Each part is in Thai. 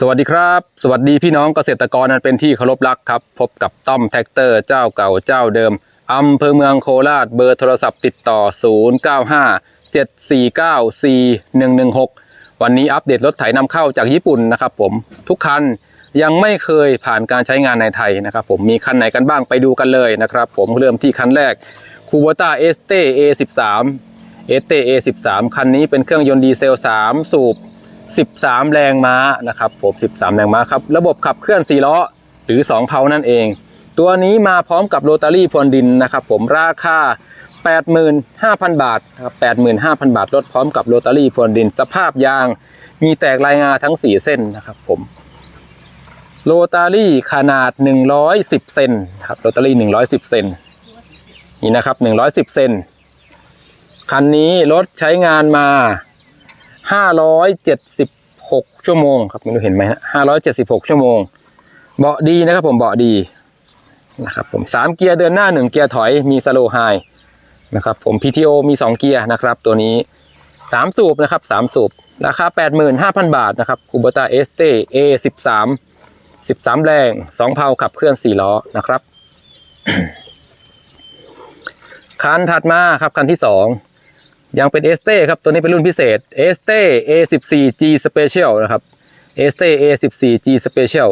สวัสดีครับ สวัสดีพี่น้องเกษตรกรนั้นเป็นที่เคารพรักครับ พบกับต้อมแท็กเตอร์เจ้าเก่าเจ้าเดิมอำเภอเมืองโคราชเบอร์โทรศัพท์ติดต่อ 0957494116 วันนี้อัปเดตรถไถนำเข้าจากญี่ปุ่นนะครับผมทุกคันยังไม่เคยผ่านการใช้งานในไทยนะครับผมมีคันไหนกันบ้างไปดูกันเลยนะครับผมเริ่มที่คันแรกคูโบต้าเอสเต A13 เอสเต A13 คันนี้เป็นเครื่องยนต์ดีเซล 3 สูบ 13 แรงม้านะครับผม 13 แรงม้าครับ ระบบขับเคลื่อน4ล้อหรือ 2 เพานั่นเอง ตัวนี้มาพร้อมกับโรตารี่พรวนดินนะครับผมราคา 85,000 บาทครับ85,000 บาทรถพร้อมกับโรตารี่พรวนดิน สภาพยาง มีแตกลายงาทั้ง 4 เส้นนะครับผมโรตารี่ขนาด 110 เซนครับโรตารี่ 110 เซนนี่นะครับ 110 เซนคันนี้รถใช้งานมา 576ชั่วโมงครับไม่รู้เห็นไหมฮะ576ชั่วโมง เบาะดีนะครับผมเบาะดีนะครับผมสามเกียร์เดินหน้าหนึ่งเกียร์ถอยมีสโลไฮนะครับผม PTO มี 2 เกียร์นะครับ ตัวนี้ 3 สูบนะครับ 3 สูบ ราคา 85,000 บาทนะครับคูเบต้าเอสเต A13 13 แรง 2 เพาขับเคลื่อน 4 ล้อนะครับ คันถัดมาครับ คันที่ 2 ยังเป็นเอสเต้ครับตัวนี้เป็นรุ่นพิเศษเอสเต้ A14G Special นะครับเอสเต้ A14G Special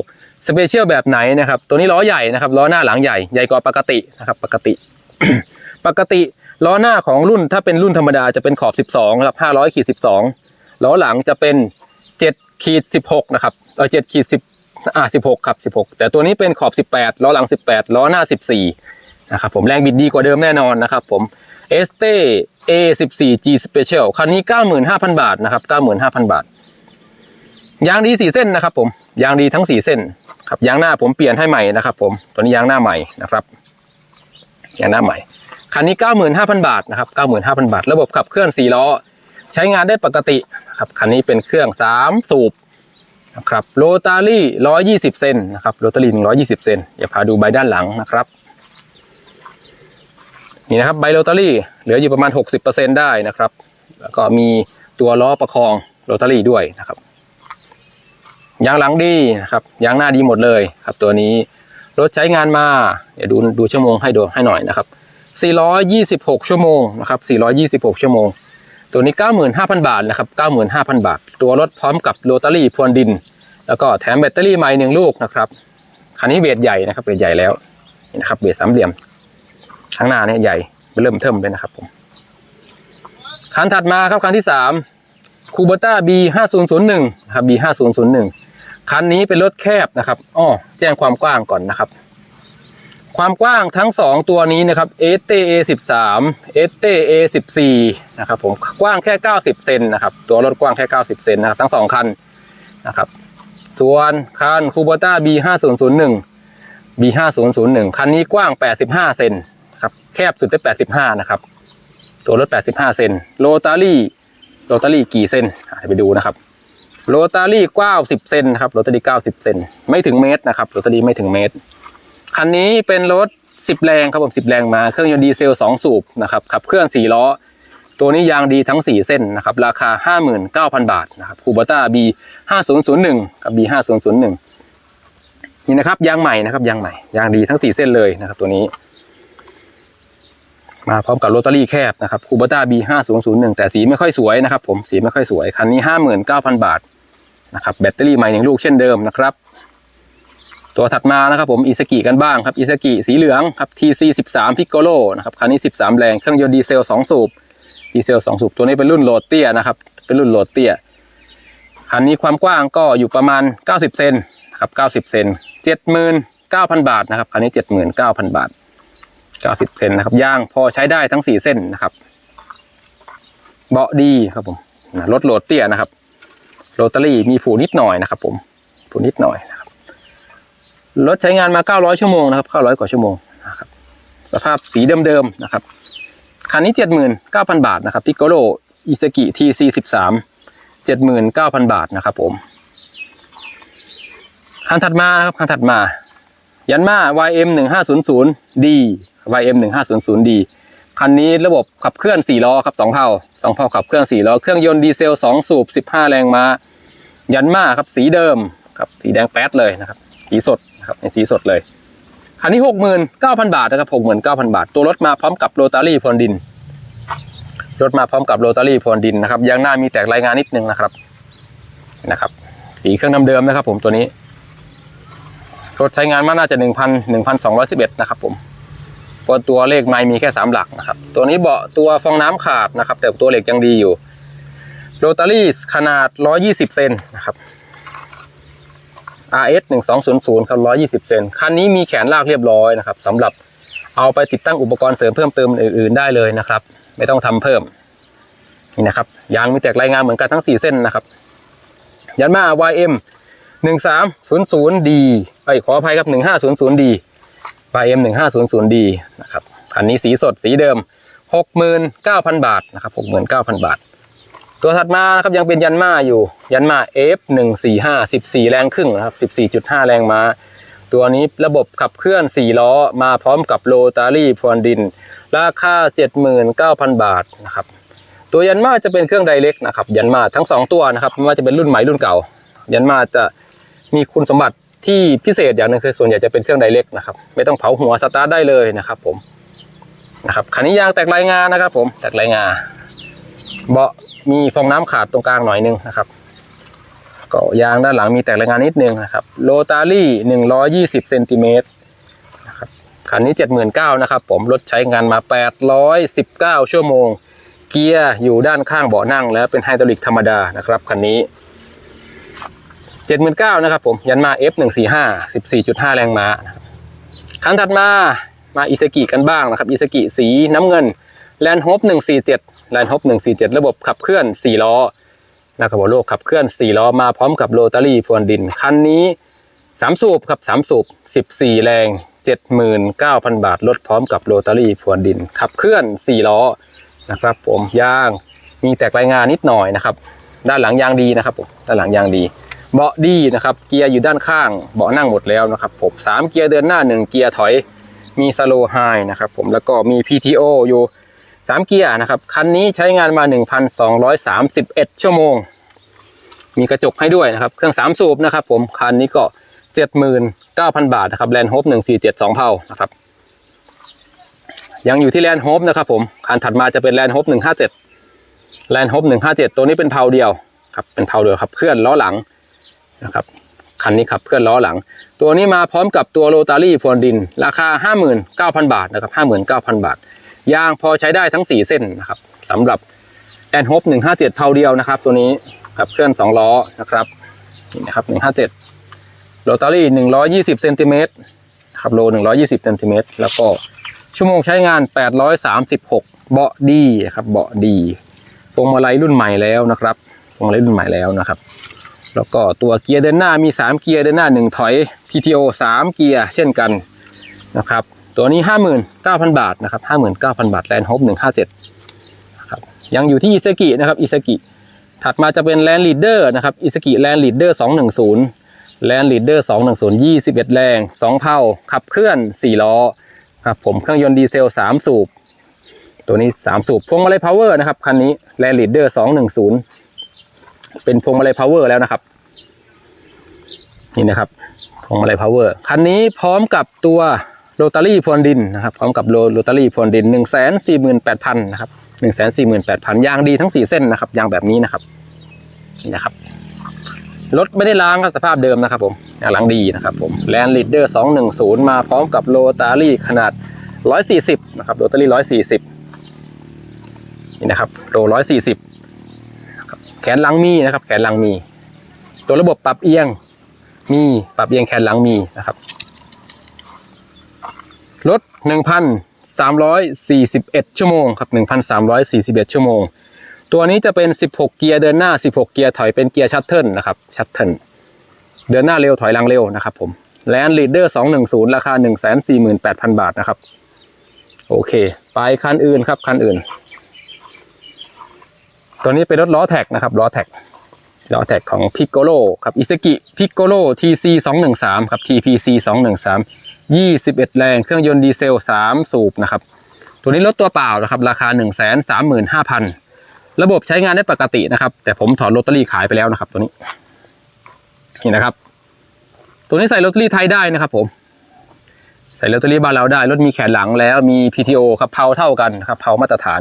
Special แบบไหนนะครับ ตัวนี้ล้อใหญ่นะครับล้อหน้าหลังใหญ่ใหญ่กว่าปกตินะครับปกติ ปกติล้อหน้าของรุ่นถ้าเป็นรุ่นธรรมดาจะเป็นขอบ 12ครับ500ขีด12ล้อหลังจะเป็น7ขีด16นะครับเออ7ขีด10อ่า16ครับ16 แต่ตัวนี้เป็นขอบ 18ล้อหลัง 18ล้อหน้า 14นะครับผมแรงบิดดีกว่าเดิมแน่นอนนะครับผม เอสเต้ A14G Special คันนี้ 95,000 บาทนะครับ 95,000 บาท ยางดี4เส้นนะครับ ผม ยางดีทั้ง4เส้น ครับ ยางหน้าผมเปลี่ยนให้ใหม่นะครับ ผม ตัวนี้ยางหน้าใหม่นะครับ ยางหน้าใหม่ คันนี้ 95,000 บาทนะครับ 95,000 บาท ระบบขับเคลื่อน4ล้อ ใช้งานได้ปกติครับ คันนี้เป็นเครื่อง 3 สูบนะครับ โรตารี่ 120 เซนนะครับ โรตารี่ 120 เซนอย่าพาดูใบด้านหลังนะครับ นี่นะครับใบโรตารี่เหลืออยู่ประมาณ 60%ได้นะครับ แล้วก็มีตัวล้อประคองโรตารี่ด้วยนะครับยางหลังดีนะครับยางหน้าดีหมดเลยครับ ตัวนี้รถใช้งานมา เดี๋ยวดูดูชั่วโมงให้ดูให้หน่อยนะครับ 426 ชั่วโมงนะครับ 426 ชั่วโมง ตัวนี้ 95,000 บาทนะครับ 95,000 บาท ตัวรถพร้อมกับโรตารี่พรวนดิน แล้วก็แถมแบตเตอรี่ใหม่หนึ่งลูกนะครับ คันนี้เวทใหญ่นะครับเวทใหญ่แล้วนี่นะครับเวทสามเหลี่ยม ข้างหน้าเนี่ยใหญ่เริ่มเทิมเลยนะครับผมคันถัดมาครับคันที่สามคูเบต้า B 5 0 0 1ครับ B 5 0 0 1คันนี้เป็นรถแคบนะครับอ้อแจ้งความกว้างก่อนนะครับ ความกว้างทั้งสองตัวนี้นะครับเอสเต A 13เอสเต A 14นะครับผมกว้างแค่90เซนนะครับ ตัวรถกว้างแค่90เซนนะครับทั้งสองคันนะครับส่วนคันคูเบต้า B 5 0 0 1 B 5 0 0 1คันนี้กว้าง85เซน ครับแคบสุดได้ 85 นะครับ ตัวรถ 85 เซนโรตารี่โรตารี่กี่เซนไปดูนะครับโรตารี่กว้าง10 เซนครับโรตารี่90 เซนไม่ถึงเมตรนะครับโรตารี่ไม่ถึงเมตร คันนี้เป็นรถ 10 แรงครับผม 10 แรงมาเครื่องยนต์ดีเซล 2 สูบนะครับขับเคลื่อน4ล้อ ตัวนี้ยางดีทั้ง 4 เส้นนะครับราคา 59,000 บาทนะครับคูเบต้า B 5001กับ B 5001นี่นะครับยางใหม่นะครับยางใหม่ยางดีทั้ง 4 เส้นเลยนะครับตัวนี้ มาพร้อมกับโรตารี่แคบนะครับคูเบต้า B 5001แต่สีไม่ค่อยสวยนะครับผมสีไม่ค่อยสวย คันนี้ 59,000 บาทนะครับแบตเตอรี่ใหม่หนึ่งลูกเช่นเดิมนะครับ ตัวถัดมานะครับผมอิสกิกันบ้างครับอิสกิสีเหลืองครับ TC 13 Piccolo นะครับคันนี้ 13 แรงเครื่องยนต์ดีเซล 2 สูบดีเซล 2 สูบตัวนี้เป็นรุ่นโหลดเตี้ยนะครับเป็นรุ่นโหลดเตี้ยคันนี้ความกว้างก็อยู่ประมาณ 90 เซนนะครับ90 เซน79,000 บาทนะครับคันนี้ 79,000 บาท 90เซนนะครับย่างพอใช้ได้ทั้ง 4 เส้นนะครับ เบาะดีครับผมรถโหลดเตี้ยนะครับโรตารี่มีผูนิดหน่อยนะครับ ผมผูนิดหน่อยนะครับรถใช้งานมา 900 ชั่วโมงนะครับ 900 กว่าชั่วโมงนะครับ สภาพสีเดิมๆนะครับคันนี้ 79,000 บาทนะครับ Piccolo Iseki TC 13 79,000บาทนะครับผมคันถัดมาครับคันถัดมา ยันมา YM 1500 D YM 1500 D คันนี้ระบบขับเคลื่อน 4 ล้อครับ2เผา2เผาขับเคลื่อน 4 ล้อ เครื่องยนต์ดีเซล 2 สูบ 15 แรงม้า ยันมาครับสีเดิมครับสีแดงแป๊ดเลยนะครับสีสดนะครับในสีสดเลย คันนี้หกหมื่นเก้าพันบาทนะครับหกหมื่นเก้าพันบาท ตัวรถมาพร้อมกับโรตารี่พรวนดิน รถมาพร้อมกับโรตารี่พรวนดินนะครับยางหน้ามีแตกรายงานนิดนึงนะครับนะครับ สีเครื่องเดิมๆนะครับ ผมตัวนี้รถใช้งานมาน่าจะหนึ่งพันหนึ่งพันสองร้อยสิบเอ็ดนะครับผม เพราะตัวเลขไม่มีแค่สามหลักนะครับ ตัวนี้เบาะตัวฟองน้ำขาดนะครับ แต่ตัวเหล็กยังดีอยู่โรตารี่ขนาด 120 เซนนะครับ RS 1200ครับ 120 เซนคันนี้มีแขนลากเรียบร้อยนะครับสำหรับเอาไปติดตั้งอุปกรณ์เสริมเพิ่มเติมอื่นๆได้เลยนะครับ ไม่ต้องทำเพิ่มนี่นะครับยางมีแตกรายงานเหมือนกันทั้ง 4 เส้นนะครับ ยันมา YM 1300D ไอ้ยขออภัยครับ 1500D YM 1500D นะครับคันนี้สีสดสีเดิม69,000บาทนะครับ69,000บาท ตัวถัดมานะครับยังเป็นยันมาอยู่ยันมา F 1 4 5 14แรงครึ่งนะครับ14.5แรงม้า ตัวนี้ระบบขับเคลื่อน4ล้อมาพร้อมกับโรตารี่พรวนดิน ราคา79,000บาทนะครับตัวยันมาจะเป็นเครื่องไดเรกนะครับยันมาทั้ง2ตัวนะครับไม่ว่าจะเป็นรุ่นใหม่รุ่นเก่า ยันมาจะมีคุณสมบัติ ที่พิเศษอย่างหนึงคือส่วนใหญ่จะเป็นเครื่องไดเรกนะครับ ไม่ต้องเผาหัวสตาร์ทได้เลยนะครับผมนะครับคันนี้ยางแตกรายงานนะครับ ผมแตกรายงานเบาะมีฟองน้ำขาดตรงกลางหน่อยนึงนะครับก็ยางด้านหลังมีแตกรายงานนิดนึงนะครับโรตารี่หนึ่งร้อยี่สิบเซนติเมตรนะครับคันนี้เจ็ดหมื่นเก้านะครับผมรถใช้งานมาแปดร้อยสิบเก้าชั่วโมง เกียร์อยู่ด้านข้างเบาะนั่ง แล้วเป็นไฮดรอลิกธรรมดานะครับคันนี้ เจ็ดหมื่นเก้านะครับผมยันมา F หนึ่งสี่ห้าสิบสี่จุดห้าแรงม้านะครับคันถัดมามาอิซากิกันบ้างนะครับอิซากิสีน้ำเงินแลนด์ฮอป147แลนด์ฮอป147ระบบขับเคลื่อน4ล้อนะครับผมระบบขับเคลื่อน4ล้อมาพร้อมกับโรตารี่พรวนดินคันนี้3สูบครับ3สูบ14แรง79,000บาทรถพร้อมกับโรตารี่พรวนดิน ขับเคลื่อน4ล้อนะครับผมยางมีแตกรายงานนิดหน่อยนะครับ ด้านหลังยางดีนะครับผมด้านหลังยางดี เบาะดีนะครับ เกียร์อยู่ด้านข้าง เบาะนั่งหมดแล้วนะครับผมสามเกียร์เดินหน้า1เกียร์ถอย มีสโลไฮนะครับผมแล้วก็มี PTO อยู่สามเกียร์นะครับ คันนี้ใช้งานมา 1,231 ชั่วโมง มีกระจกให้ด้วยนะครับ เครื่อง3สูบนะครับผม คันนี้ก็ 79,000 บาทนะครับแลนด์โฮป147 2เผานะครับ ยังอยู่ที่แลนด์โฮปนะครับผม คันถัดมาจะเป็นแลนด์โฮป157แลนด์โฮป157 ตัวนี้เป็นเผาเดียวครับ เป็นเผาเดียวครับ เคลื่อนล้อหลัง นะครับคันนี้ขับเคลื่อนล้อหลัง ตัวนี้มาพร้อมกับตัวโรตารี่พรวนดิน ราคา 59,000 บาทนะครับ59,000 บาท ยางพอใช้ได้ทั้ง 4 เส้นนะครับสำหรับแอนฮบ157เผาเดียวนะครับ ตัวนี้ขับเคลื่อน 2 ล้อนะครับนี่นะครับ157โรตารี่ 120เซนติเมตรครับโล 120เซนติเมตรแล้วก็ชั่วโมงใช้งาน 836 เบาะดีครับเบาะดีพวงมาลัยรุ่นใหม่แล้วนะครับพวงมาลัยรุ่นใหม่แล้วนะครับ แล้วก็ตัวเกียร์เดินหน้ามี 3 เกียร์เดินหน้า 1 ถอย PTO 3 เกียร์เช่นกันนะครับ ตัวนี้ 59,000 บาทนะครับ59,000 บาทแลนด์ฮอป157นะครับยังอยู่ที่อิซากินะครับอิซากิถัดมาจะเป็นแลนด์ลีดเดอร์นะครับอิซากิแลนด์ลีดเดอร์210แลนด์ลีดเดอร์210 21 แรง 2 เผาขับเคลื่อน 4 ล้อครับผมเครื่องยนต์ดีเซล 3 สูบ ตัวนี้ 3 สูบพวงมาลัยพาวเวอร์นะครับคันนี้แลนด์ลีดเดอร์210 เป็นพวงมาลัยพาวเวอร์แล้วนะครับ นี่นะครับพวงมาลัยพาวเวอร์คันนี้พร้อมกับตัวโรตารี่พรวนดินนะครับ พร้อมกับโรโรตารี่พรวนดิน 1 4 8 0 0 0นะครับ1 4 8 0 0 0ยางดีทั้ง 4 เส้นนะครับยางแบบนี้นะครับนี่นะครับรถไม่ได้ล้างครับสภาพเดิมนะครับผมยางหลังดีนะครับผมแลนด์ลีดเดอร์210 มาพร้อมกับโรตารี่ขนาด 140 นะครับโรตารี่ 140 นี่นะครับโร140นะครับ ขนหลังมีนะครับ แขนหลังมี ตัวระบบปรับเอียงมีปรับเอียงแขนหลังมีนะครับรถ1,341 ชั่วโมงครับ1,341 ชั่วโมง ตัวนี้จะเป็น 16 เกียร์เดินหน้า 16 เกียร์ถอยเป็นเกียร์ชัตเทิลนะครับชัตเทิลเดินหน้าเร็วถอยหลังเร็วนะครับผมแลนด์ลีดเดอร์210 ราคา 148,000 บาทนะครับ โอเค ไปคันอื่นครับ คันอื่น ตัวนี้เป็นรถล้อแท็กนะครับล้อแท็กล้อแท็กของ Piccolo ครับ Iseki Piccolo TC 213ครับ TPC 213 21แรงเครื่องยนต์ดีเซล3สูบนะครับ ตัวนี้รถตัวเปล่านะครับ ราคา135,000ระบบใช้งานได้ปกตินะครับ แต่ผมถอดลอตเตอรี่ขายไปแล้วนะครับ ตัวนี้นี่นะครับ ตัวนี้ใส่ลอตเตอรี่ไทยได้นะครับ ผม ใส่ลอตเตอรี่บ้านเราได้รถมีแขนหลังแล้วมี PTO ครับเพาเท่ากันครับเพามาตรฐาน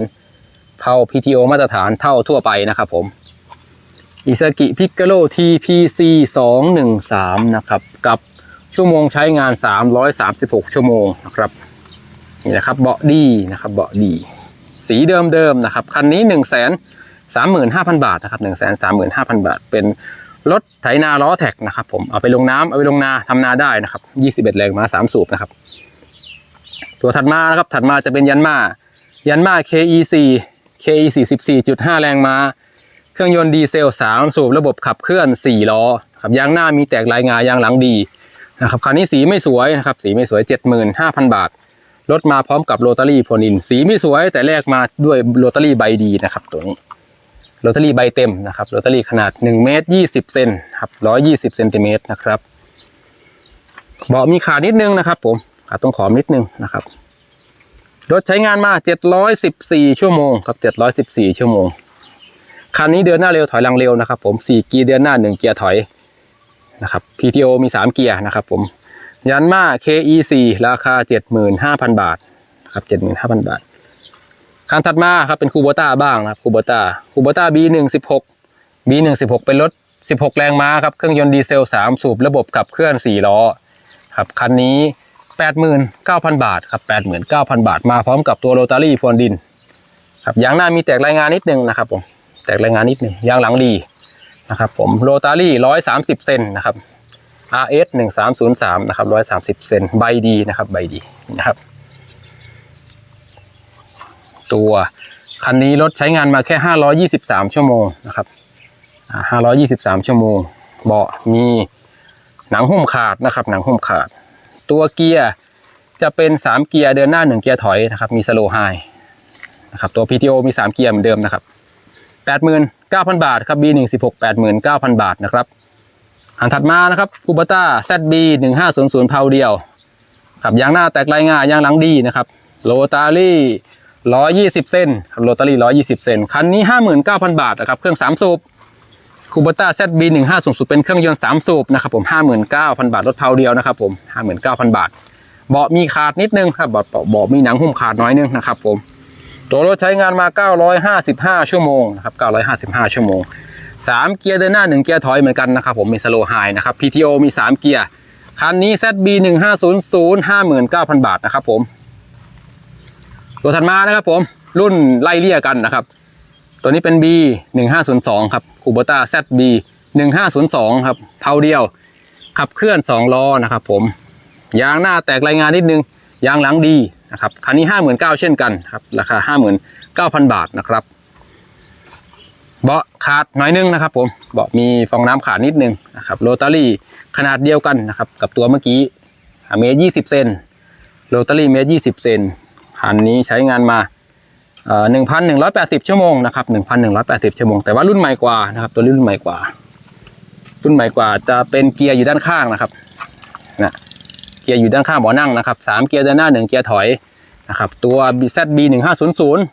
เพา PTO มาตรฐานเท่าทั่วไปนะครับผมอิซากิพิกาโ TPC 213 นะครับ กับชั่วโมงใช้งาน 336 ชั่วโมงนะครับ นี่นะครับเบาะดีนะครับเบาะดี สีเดิมๆนะครับ คันนี้ 1 3 5 0 0 0 บาทนะครับ 1 3 5 0 0 0 บาท เป็นรถไถนาล้อแท็กนะครับผม เอาไปลงน้ำเอาไปลงนาทำนาได้นะครับ 21 แรงม้า 3 สูบนะครับ ตัวถัดมานะครับ ถัดมาจะเป็นยันมายันมา KE4 KE 44.5 แรงม้า เครื่องยนต์ดีเซล 3 สูบระบบขับเคลื่อน 4 ล้อครับยางหน้ามีแตกลายงายางหลังดีนะครับคันนี้สีไม่สวยนะครับสีไม่สวย 75,000 บาทรถมาพร้อมกับโรตารี่โฟนิน สีไม่สวยแต่แลกมาด้วยโรตารี่ใบดีนะครับตัวนี้โรตารี่ใบเต็มนะครับโรตารี่ขนาด1เมตร20เซนครับ120เซนติเมตรนะครับเบาะมีขาดนิดนึงนะครับผมขาดตรงขอบนิดนึงนะครับ รถใช้งานมา 714 ชั่วโมงครับ 714 ชั่วโมง คันนี้เดินหน้าเร็วถอยหลังเร็วนะครับ ผม 4 เกียร์เดินหน้า 1 เกียร์ถอยนะครับ PTO มี 3 เกียร์นะครับ ผม ยันมา KE4 ราคา 75,000 บาทครับ 75,000 บาท คันถัดมาครับเป็นคูโบต้าบ้างนะครับคูโบต้าคูโบต้า B116 B116 เป็นรถ 16 แรงม้าครับ เครื่องยนต์ดีเซล 3 สูบ ระบบขับเคลื่อน 4 ล้อ ครับ คันนี้ 89,000 บาทครับ89,000 บาท มาพร้อมกับตัวโรตารี่ฟอนดินครับยางหน้ามีแตกรายงานนิดนึงนะครับผมแตกรายงานนิดนึงยางหลังดีนะครับผมโรตารี่ 130 เซนนะครับ RS 1303นะครับ130 เซนใบดีนะครับใบดีนะครับ ตัวคันนี้รถใช้งานมาแค่ 523 ชั่วโมงนะครับอ่า523 ชั่วโมง เบาะมีหนังหุ้มขาดนะครับ หนังหุ้มขาด ตัวเกียร์จะเป็น 3 เกียร์เดินหน้า 1 เกียร์ถอยนะครับ มีสโลไฮนะครับตัว PTO มี 3 เกียร์เหมือนเดิมนะครับ 89,000 บาทครับ B116 89,000 บาทนะครับอันถัดมานะครับคูบต้า ZB 1500เพาเดียวครับยางหน้าแตกลายงายยางหลังดีนะครับโรตารี่120 เส้นครับโรตารี่120 เส้นคันนี้ 59,000 บาทนะครับเครื่อง 3 สูบ คูบต้า ZB 1500เป็นเครื่องยนต์3สูบนะครับผม59,000บาทรถเพาเดียวนะครับผม59,000บาท เบาะมีขาดนิดนึงครับเบาะเบาะมีหนังหุ้มขาดน้อยนึงนะครับผมตัวรถใช้งานมา 955 ชั่วโมงนะครับ955 ชั่วโมง 3 เกียร์เดินหน้า 1 เกียร์ถอยเหมือนกันนะครับผมมีสโลไฮนะครับ PTO มี 3 เกียร์ คันนี้ ZB 1500 59,000 บาทนะครับผม ตัวถัดมานะครับผมรุ่นไล่เลี่ยกันนะครับ ตัวนี้เป็น B 1502ครับคูโบต้า ZB 1502ครับเผาเดียว ขับเคลื่อน 2 ล้อนะครับผม ยางหน้าแตกรายงานนิดนึง ยางหลังดีนะครับ คันนี้ 59,000เช่นกันครับ ราคา 59,000 บาทนะครับ เบาะขาดน้อยนึงนะครับผมเบาะมีฟองน้ำขาดนิดนึงนะครับโรตารี่ขนาดเดียวกันนะครับกับตัวเมื่อกี้เมตรยี่สิบเซนโรตารี่เมตรยี่สิบเซนคันนี้ใช้งานมา หนึ่งพันหนึ่งร้อยแปดสิบชั่วโมงนะครับหนึ่งพันหนึ่งร้อยแปดสิบชั่วโมง แต่ว่ารุ่นใหม่กว่านะครับ ตัวรุ่นใหม่กว่า รุ่นใหม่กว่าจะเป็นเกียร์อยู่ด้านข้างนะครับนะเกียร์อยู่ด้านข้างเบาะนั่งนะครับสามเกียร์เดินหน้าหนึ่งเกียร์ถอยนะครับ ตัว ZB หนึ่งห้าศูนย์ศูนย์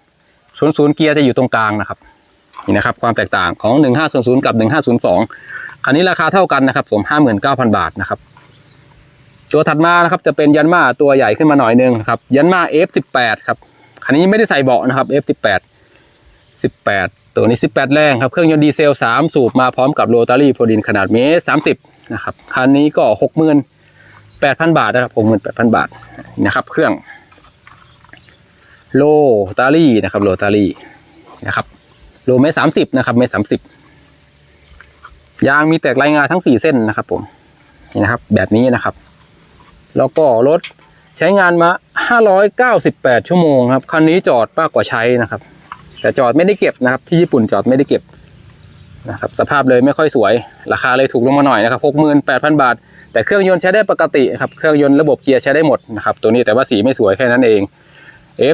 ศูนย์ศูนย์เกียร์จะอยู่ตรงกลางนะครับ นี่นะครับ ความแตกต่างของ 1500 กับ 1502 คันนี้ราคาเท่ากันนะครับผม59,000 บาทนะครับตัวถัดมานะครับจะเป็นยันมาตัวใหญ่ขึ้นมาหน่อยนึงนะครับยันมา F18 ครับ คันนี้ไม่ได้ใส่เบาะนะครับ F18 18 ตัวนี้ 18 แรงครับ เครื่องยนต์ดีเซล 3 สูบมาพร้อมกับโรตารี่โพดินขนาดเมตร30 นะครับ คันนี้ก็ 68,000 บาทนะครับ 68,000 บาทนะครับ เครื่องโรตารี่นะครับโรตารี่นะครับโลเมตรสามสิบนะครับเมตรสามสิบยางมีแตกลายงาทั้งสี่เส้นนะครับผมนี่นะครับ แบบนี้นะครับ แล้วก็รถ ใช้งานมาห้าร้อยเก้าสิบแปดชั่วโมงครับ คันนี้จอดมากกว่าใช้นะครับ แต่จอดไม่ได้เก็บนะครับ ที่ญี่ปุ่นจอดไม่ได้เก็บนะครับ สภาพเลยไม่ค่อยสวย ราคาเลยถูกลงมาหน่อยนะครับหกหมื่นแปดพันบาท แต่เครื่องยนต์ใช้ได้ปกติครับ เครื่องยนต์ระบบเกียร์ใช้ได้หมดนะครับ ตัวนี้แต่ว่าสีไม่สวยแค่นั้นเอง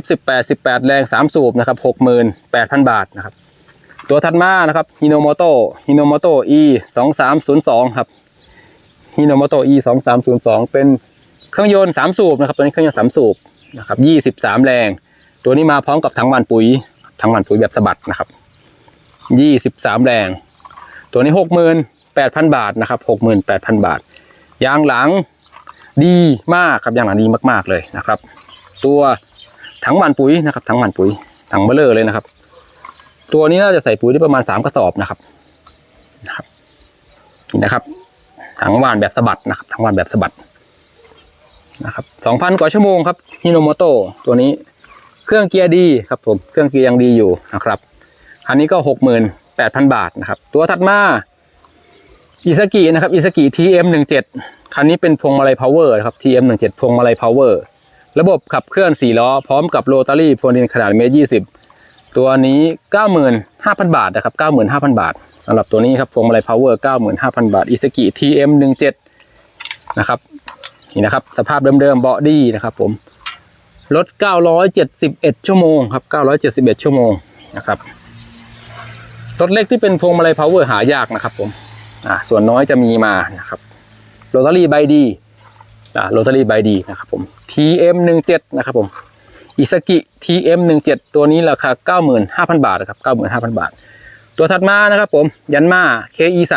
F18 18 แรง 3 สูบนะครับ 68,000 บาทนะครับ ตัวถัดมานะครับ Hinomoto Hinomoto E 2 3 0 2ครับ Hinomoto E 2 3 0 2เป็น เครื่องยนต์3สูบนะครับตัวนี้เครื่องยนต์3สูบนะครับ23แรง ตัวนี้มาพร้อมกับถังหมันปุ๋ยถังหมันปุ๋ยแบบสะบัดนะครับ23แรง ตัวนี้68,000บาทนะครับ68,000บาท ยางหลังดีมากครับยางหลังดีมากๆเลยนะครับ ตัวถังหมันปุ๋ยนะครับถังหมันปุ๋ยถังเบลเลอร์เลยนะครับ ตัวนี้น่าจะใส่ปุ๋ยได้ประมาณสามกระสอบนะครับนะครับนี่นะครับถังหวานแบบสะบัดนะครับถังหวานแบบสะบัด นะครับสองพันกว่าชั่วโมงครับฮิโนโมโตตัวนี้เครื่องเกียร์ดีครับผมเครื่องเกียร์ยังดีอยู่นะครับคันนี้ก็หกหมื่นแปดพันบาทนะครับ ตัวถัดมาอิซากินะครับอิซากิ TM หนึ่งเจ็ดคันนี้เป็นพวงมาลัยพาวเวอร์นะครับ TM หนึ่งเจ็ดพวงมาลัยพาวเวอร์ระบบขับเคลื่อนสี่ล้อ พร้อมกับโรตารี่พวงดินขนาดเมตรยี่สิบตัวนี้เก้าหมื่นห้าพันบาทนะครับเก้าหมื่นห้าพันบาทสำหรับตัวนี้ครับพวงมาลัยพาวเวอร์เก้าหมื่นห้าพันบาทอิซากิ TM หนึ่งเจ็ดนะครับ นี่นะครับ สภาพเดิมๆเบาะดีนะครับ ผมรถ971 ชั่วโมงครับ971 ชั่วโมงนะครับรถเล็กที่เป็นพวงมาลัยพาวเวอร์หายากนะครับ ผมอ่าส่วนน้อยจะมีมานะครับโรตารี่ใบดีอ่าโรตารี่ใบดีนะครับผม TM17 นะครับผมอิซากิ TM17 ตัวนี้ราคา 95,000 บาทนะครับ95,000 บาท ตัวถัดมานะครับผมยันมา KE3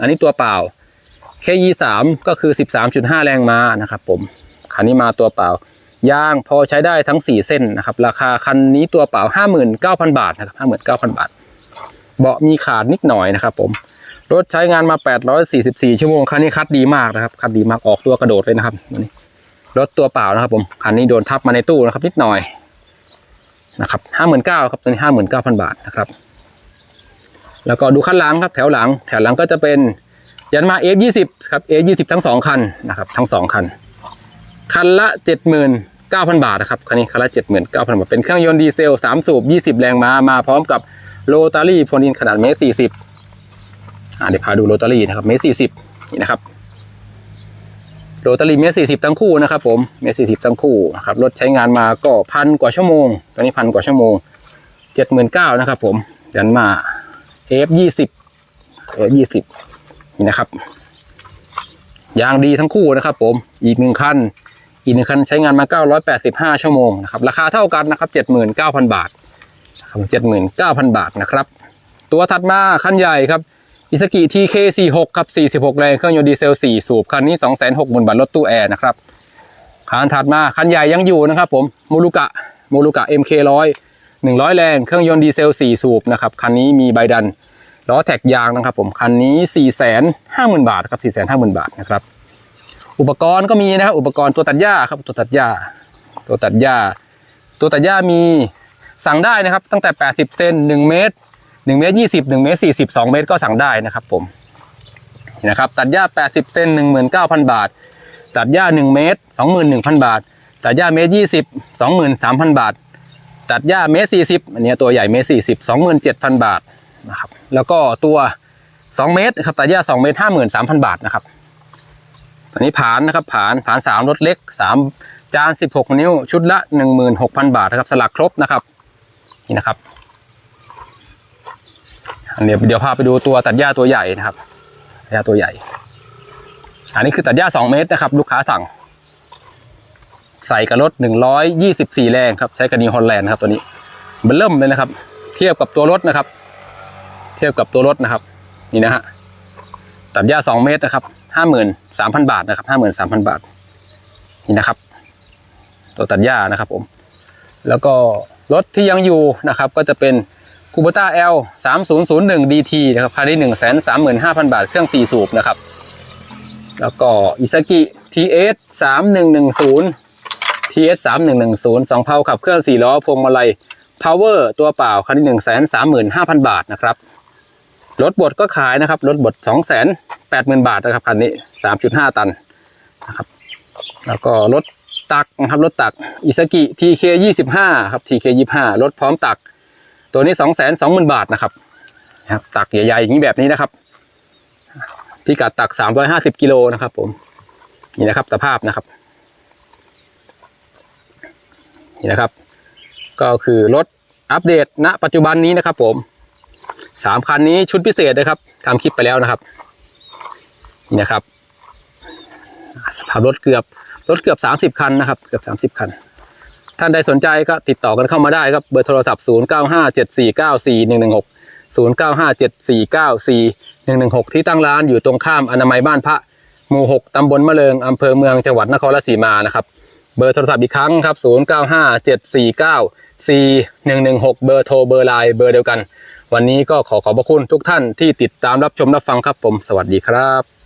อันนี้ตัวเปล่า KE3 ก็คือ13.5แรงม้านะครับผมคันนี้มาตัวเปล่ายางพอใช้ได้ทั้ง 4 เส้นนะครับ ราคาคันนี้ตัวเปล่า 59,000 บาทนะครับ59,000 บาท เบาะมีขาดนิดหน่อยนะครับผม รถใช้งานมา 844 ชั่วโมง คันนี้คัดดีมากนะครับ คัดดีมากออกตัวกระโดดเลยนะครับนนี้รถตัวเปล่านะครับผมคันนี้โดนทับมาในตู้นะครับนิดหน่อยนะครับ59,000ครับตัวนี้59,000 บาทนะครับ แล้วก็ดูคันหลังครับ แถวหลัง แถวหลังก็จะเป็น ยันมา F20 ครับ F20 ทั้งสองคันนะครับทั้งสองคัน คันละ 79,000 บาทนะครับคันนี้คันละ 79,000 บาท เป็นเครื่องยนต์ดีเซล 3 สูบ 20 แรงม้ามาพร้อมกับโรตารี่พลินขนาดเมตร40อ่าเดี๋ยวพาดูโรตารี่นะครับเมตร40นี่นะครับโรตารี่เมตร40 ทั้งคู่นะครับผมเมตร40 ทั้งคู่นะครับรถใช้งานมาก็พันกว่าชั่วโมงตอนนี้พันกว่าชั่วโมง 79,000นะครับผมยันมา F20 F20 นี่นะครับยางดีทั้งคู่นะครับ ผมอีกหนึ่งคันอีกหนึ่งคันใช้งานมา 985 ชั่วโมงนะครับราคาเท่ากันนะครับ 79,000 บาทครับ79,000 บาทนะครับ ตัวถัดมาคันใหญ่ครับอิสกิ TK46 ครับ 46 แรงเครื่องยนต์ดีเซล 4 สูบ คันนี้ 260,000 บาทรถตู้แอร์นะครับคันถัดมาคันใหญ่ยังอยู่นะครับผมมูลุกะมูลุกะ MK100 100 แรงเครื่องยนต์ดีเซล 4 สูบนะครับคันนี้มีใบดัน ล้อแท็กยางนะครับผมคันนี้ 4 5 0 0 0 0 บาทครับ4 5 0 0 0 0 บาทนะครับอุปกรณ์ก็มีนะครับอุปกรณ์ตัวตัดหญ้าครับตัวตัดหญ้าตัวตัดหญ้าตัวตัดหญ้ามีสั่งได้นะครับ ตั้งแต่ 80 เซน1 เมตร 1 เมตร 20 1 เมตร 40 2 เมตรก็สั่งได้นะครับผมนี่นะครับตัดหญ้า 80 เซน19,000 บาท ตัดหญ้า 1 เมตร 21,000 บาท ตัดหญ้าเมตร 20 23,000 บาท ตัดหญ้าเมตร 40 อันนี้ตัวใหญ่เมตร 40 27,000 บาท นะครับ แล้วก็ตัว 2 เมตรครับตัดหญ้า2เมตร53,000บาทนะครับอันนี้ผานนะครับผานผานสามรถเล็กสามจานสิบหกนิ้ว ชุดละหนึ่งหมื่นหกพันบาทนะครับสลักครบนะครับนี่นะครับอันเดี๋ยวเดี๋ยวพาไปดูตัวตัดหญ้าตัวใหญ่นะครับตัดหญ้าตัวใหญ่ อันนี้คือตัดหญ้าสองเมตรนะครับ ลูกค้าสั่ง ใส่กับรถหนึ่งร้อยยี่สิบสี่แรงครับใช้กับนิวฮอลแลนด์ครับตัวนี้เบลเริ่มเลยนะครับ เทียบกับตัวรถนะครับ เทียบกับตัวรถนะครับ นี่นะฮะตัดหญ้าสองเมตรนะครับห้าหมื่นสามพันบาทนะครับห้าหมื่นสามพันบาท นี่นะครับ ตัวตัดหญ้านะครับผม แล้วก็รถที่ยังอยู่นะครับ ก็จะเป็นคูเบต้า L 3001 DT นย์หนึ่งดีทีนะครับคันนี้1 3 5 0 0 0บาท เครื่อง4สูบนะครับ แล้วก็อิซากิ TS 3110 TS 3110สสามหนึ่งหนึ่งศูนย์สองเพาขับเคลื่อน4ล้อพวงมาลัย Power ตัวเปล่าคันนี้1 3 5 0 0 0บาทนะครับ รถบดก็ขายนะครับรถบด2 8 0 0 0 0บาทนะครับคันนี้3.5ตันนะครับ แล้วก็รถตักนะครับรถตักอิซากิ TK 25ครับ TK 25รถพร้อมตัก ตัวนี้2 2 0 0 0 0บาทนะครับนะครับ ตักใหญ่ๆอย่างนี้แบบนี้นะครับพิกัดตัก350กิโลนะครับ ผมนี่นะครับสภาพนะครับนี่นะครับ ก็คือรถอัปเดตณ ปัจจุบันนี้นะครับผม สามคันนี้ชุดพิเศษนะครับทำคลิปไปแล้วนะครับเนี่นะครับสภาพรถเกือบรถเกือบ30คันนะครับเกือบ30คัน ท่านใดสนใจก็ติดต่อกันเข้ามาได้ครับเบอร์โทรศัพท์0 9 5 7 4 9 4 1 1 6 0 9 5 7 4 9 4 1 1 6ที่ตั้งร้านอยู่ตรงข้ามอนามัยบ้านพระหมู่6ตำบลมะเริงอำเภอเมืองจังหวัดนครราชสีมานะครับเบอร์โทรศัพท์อีกครั้งครับ0957494116เบอร์โทรเบอร์ไลน์เบอร์เดียวกัน วันนี้ก็ขอขอบพระคุณทุกท่านที่ติดตามรับชมรับฟังครับผม สวัสดีครับ